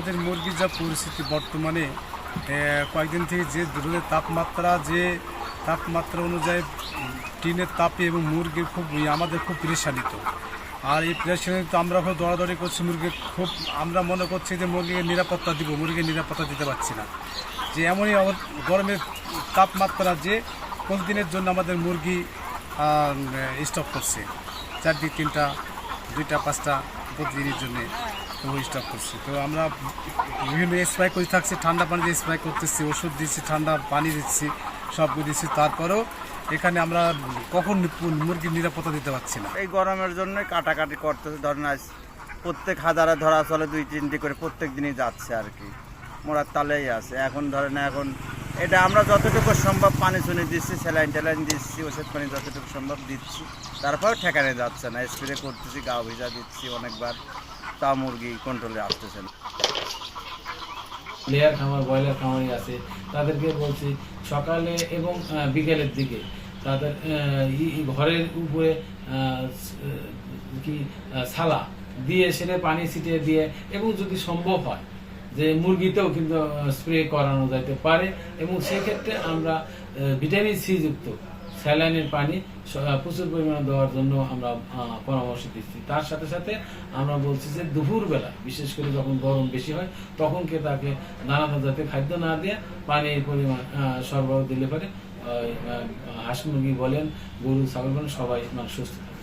আমাদের মুরগির যা পরিস্থিতি বর্তমানে কয়েকদিন থেকে যে রোদের তাপমাত্রা, যে তাপমাত্রা অনুযায়ী টিনের তাপে এবং মুরগির খুব আমাদের খুব পরেশানিত। আর এই পরেশানিতে আমরা খুব দৌড়াদৌড়ি করছি, মুরগির খুব, আমরা মনে করছি যে মুরগিকে নিরাপত্তা দিব মুরগির নিরাপত্তা দিতে পারছি না। যে এমনই গরমের তাপমাত্রা যে প্রতিদিনের জন্য আমাদের মুরগি স্টপ করছে। চারদিক তিনটা, দুইটা, পাঁচটা প্রতিদিনের জন্যে। স্টক করছি। তো আমরা বিভিন্ন স্প্রে করে থাকছি, ঠান্ডা পানি স্প্রে করতেছি, ওষুধ দিচ্ছি, ঠান্ডা পানি দিচ্ছি, সব দিচ্ছি। তারপরেও এখানে আমরা কখন মুরগির নিরাপত্তা দিতে পারছি না। এই গরমের জন্য কাটাকাটি করতেছে, ধরেন আজ প্রত্যেক হাজারে ধরা চলে দুই তিনটি করে প্রত্যেক দিনই যাচ্ছে আর কি। মোড়ার তালেই আছে। এখন ধরেন এখন এটা আমরা যতটুকু সম্ভব পানি চুনি দিচ্ছি, স্যালাইন ট্যালাইন দিচ্ছি, ওষুধ পানি যতটুকু সম্ভব দিচ্ছি। তারপরেও ঠেকানে যাচ্ছে না স্প্রে করতেছি, গা ভিজা দিচ্ছি অনেকবার। তা মুরগি কন্ট্রোলে আসতেছে না। লেয়ার খামার ব্রয়লার খামারি আছে। তাদেরকে বলছি, সকালে এবং বিকেলের দিকে তাদের ঘরের উপরে কি সালা দিয়ে সেটা পানি ছিটিয়ে দিয়ে এবং যদি সম্ভব হয় যে মুরগিতেও কিন্তু স্প্রে করানো যাইতে পারে এবং সেক্ষেত্রে আমরা ভিটামিন সি যুক্ত স্যালাইনের পানি প্রচুর পরিমাণে দেওয়ার জন্য আমরা পরামর্শ দিচ্ছি। তার সাথে সাথে আমরা বলছি যে দুপুরবেলা, বিশেষ করে যখন গরম বেশি হয়, তখন কে তাকে নানান জাতীয় খাদ্য না দিয়ে পানির পরিমাণ সরবরাহ দিলে পারে হাঁস মুরগি বলেন, গরু, ছাগল বলেন, সবাই মানে সুস্থ থাকে।